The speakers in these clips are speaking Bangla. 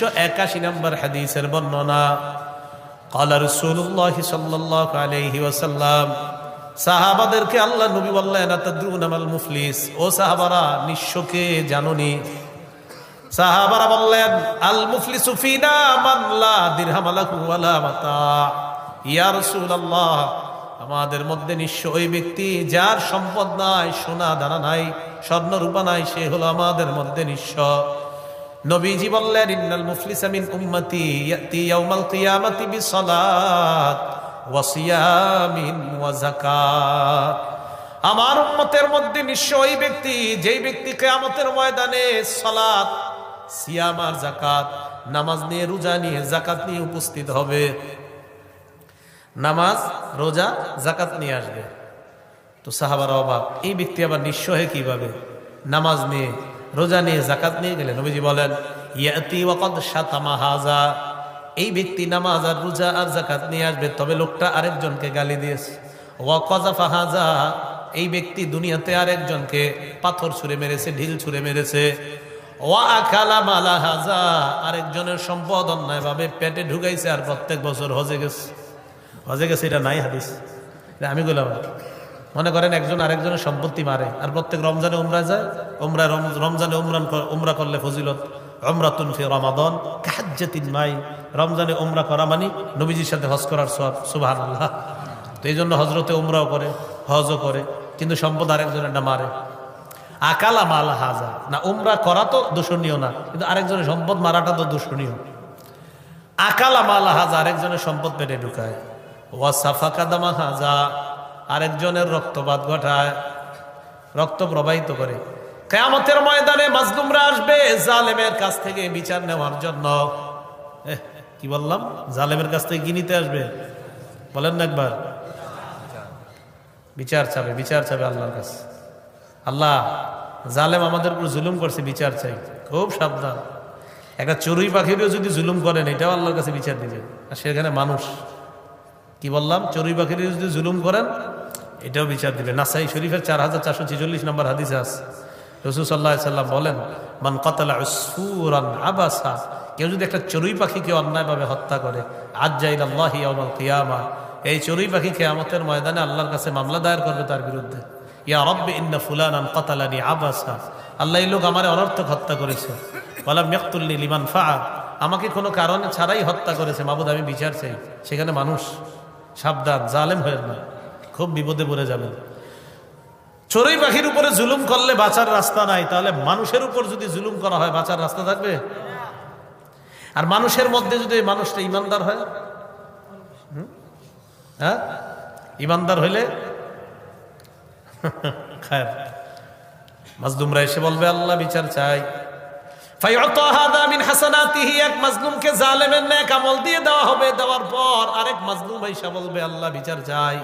তিনশো একাশি নম্বর হাদিসের বর্ণনা, কালা রসুল্লাহ আলহি ওসাল্লাম সাহাবাদেরকে আল্লাহ নবী বললেন আতাদ্রুনামাল মুফলিস? ও সাহাবারা নিঃস্বকে জাননি? সাহাবারা বললেন, আল মুফলিস সুফিনা মান লা দিরহাম লাহু মাতা। ইয়া রাসূলুল্লাহ, আমাদের মধ্যে নিঃস্ব ওই ব্যক্তি যার সম্পদ নাই, সোনা দানা নাই স্বর্ণ রূপা নাই, সে হলো আমাদের মধ্যে নিঃস্ব নবীজি বললেন, ইন্নাল মুফলিসা উম্মতি ইয়াতি ইয়াউমাল কিয়ামাতি বিসসালাত ওয়া সিয়ামিন ওয়া যাকাত। আমার উম্মতের মধ্যে ওই ব্যক্তি, যেই ব্যক্তি কিয়ামতের ময়দানে সালাত, সিয়াম আর যাকাত, নামাজ নিয়ে রোজা নিয়ে যাকাত নিয়ে উপস্থিত হবে। নামাজ, রোজা জাকাত নিয়ে আসবে। তো সাহাবার অবাক, এই ব্যক্তি আবার নিঃস্ব হয়ে কীভাবে? নামাজ নিয়ে রোজা নিয়ে জাকাত নিয়ে গেলেন নবীজি বলেন এই ব্যক্তি নামাজ আর রোজা আর জাকাত নিয়ে আসবে, তবে লোকটা আরেকজনকে গালি দিয়েছে। ওয়াকাজাফা এই ব্যক্তি দুনিয়াতে আরেকজনকে পাথর ছুঁড়ে মেরেছে, ঢিল ছুঁড়ে মেরেছে। আরেকজনের সম্পদ অন্যায়ভাবে পেটে ঢুকাইছে আর প্রত্যেক বছর হজে গেছে। হজে গেছে, এটা নাই হাদিস। আমি বললাম মনে করেন একজন আরেকজনের সম্পত্তি মারে, আর প্রত্যেক রমজানে উমরা যায়, উমরা রম- রমজানে উমরান উমরা করলে ফজিলত। অমরাতুন ফি রমাদন কাহাজ্জাতিন মাই রমজানে উমরা করা মানে নবীজির সাথে হজ করার সব সুবাহ আল্লাহ তো এই জন্য হজরতে উমরাও করে, হজও করে, কিন্তু সম্পদ আরেকজনেরটা মারে। আকালা মাল হাজা। না, উমরা করা তো দূষণীয় না, কিন্তু আরেকজনের সম্পদ মারাটা তো দূষণীয়। আকালা মালা হাজা আরেকজনের সম্পদ পেটে ঢুকায়। ওয়া সাফা কাদামা হাজা। আরেকজনের রক্তপাত ঘটায়, রক্ত প্রবাহিত করে। কেয়ামতের ময়দানে মাজলুমরা আসবে জালেমের কাছ থেকে বিচার নেওয়ার জন্য। কি বললাম? জালেমের কাছ থেকে কি নিতে আসবে? বলেন না একবার। বিচার চাবে বিচার চাবে আল্লাহর কাছে। আল্লাহ, জালেম আমাদের উপর জুলুম করছে, বিচার চাই। খুব সাবধান। একটা চড়ুই পাখিরও যদি জুলুম করেন, এটাও আল্লাহর কাছে বিচার দিবেন। আর সেখানে মানুষ, কি বললাম? চড়ুই পাখিরও যদি জুলুম করেন এটাও বিচার দিবে। নাসাই শরীফের চার হাজার চারশো ছেচল্লিশ নম্বর হাদিসে আছে। রসুল সাল্লাহ সাল্লাম বলেন, মান কতালা উসফুরান আবাসা কেউ যদি একটা চড়ুই পাখিকে অন্যায়ভাবে হত্যা করে আজ যাইল আল্লাহি কিয়ামা এই চড়ুই পাখি কেয়ামতের ময়দানে আল্লাহর কাছে মামলা দায়ের করবে তার বিরুদ্ধে। ইয়া রব্বে ইন্না ফুলানান কতালানি আবাসা আল্লাহ এই লোক আমার অনর্থক হত্যা করেছে। বলা মেকতুল্লি লিমান ফা আমাকে কোনো কারণে ছাড়াই হত্যা করেছে। মাবুদ, আমি বিচার চাই। সেখানে মানুষ সাবধান, জালেম হয়ে না খুব বিপদে পড়ে যাবেন। চড়ুই পাখির উপরে জুলুম করলে বাঁচার রাস্তা নাই, তাহলে মানুষের উপর যদি জুলুম করা হয়, বাঁচার রাস্তা থাকবে? আর মানুষের মধ্যে যদি মানুষটা ইমানদার হয়? হ্যাঁ? ইমানদার হইলে? খায় মাজলুমরা এসে বলবে, আল্লাহ বিচার চাই। এক আমল দিয়ে দেওয়া হবে। দেওয়ার পর আরেক মাজলুম এসে বলবে, আল্লাহ বিচার চাই।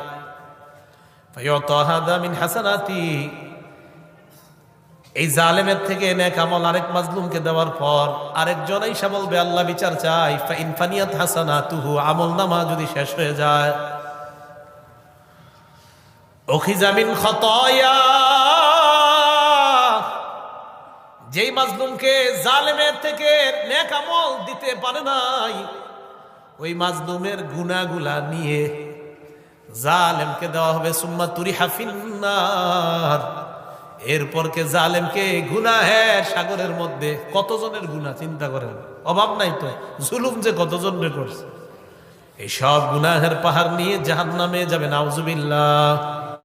এই জালেমের থেকে নেক আমল আরেক মাজলুমকে দেওয়ার পর আরেকজন এসে বলবে, আল্লাহ বিচার চাই। ফাইন ফানিয়াত হাসানাতুহু, আমল নামা যদি শেষ হয়ে যায়। অখিজামিন খতয়া। যেই মাজলুমকে জালেমের থেকে নেক আমল দিতে পারে নাই, ওই মাজলুমের গুনাগুলা নিয়ে জালেমকে দেওয়া হবে সুম্মা তুরি হাফিন্নার এরপর কে জালেমকে গুনাহের সাগরের মধ্যে কতজনের গুনাহ, চিন্তা করেন? অভাব নাই তো? জুলুম যে কতজনের করছে? এই সব গুনাহের পাহাড় নিয়ে জাহান নামে যাবে নাউজুবিল্লাহ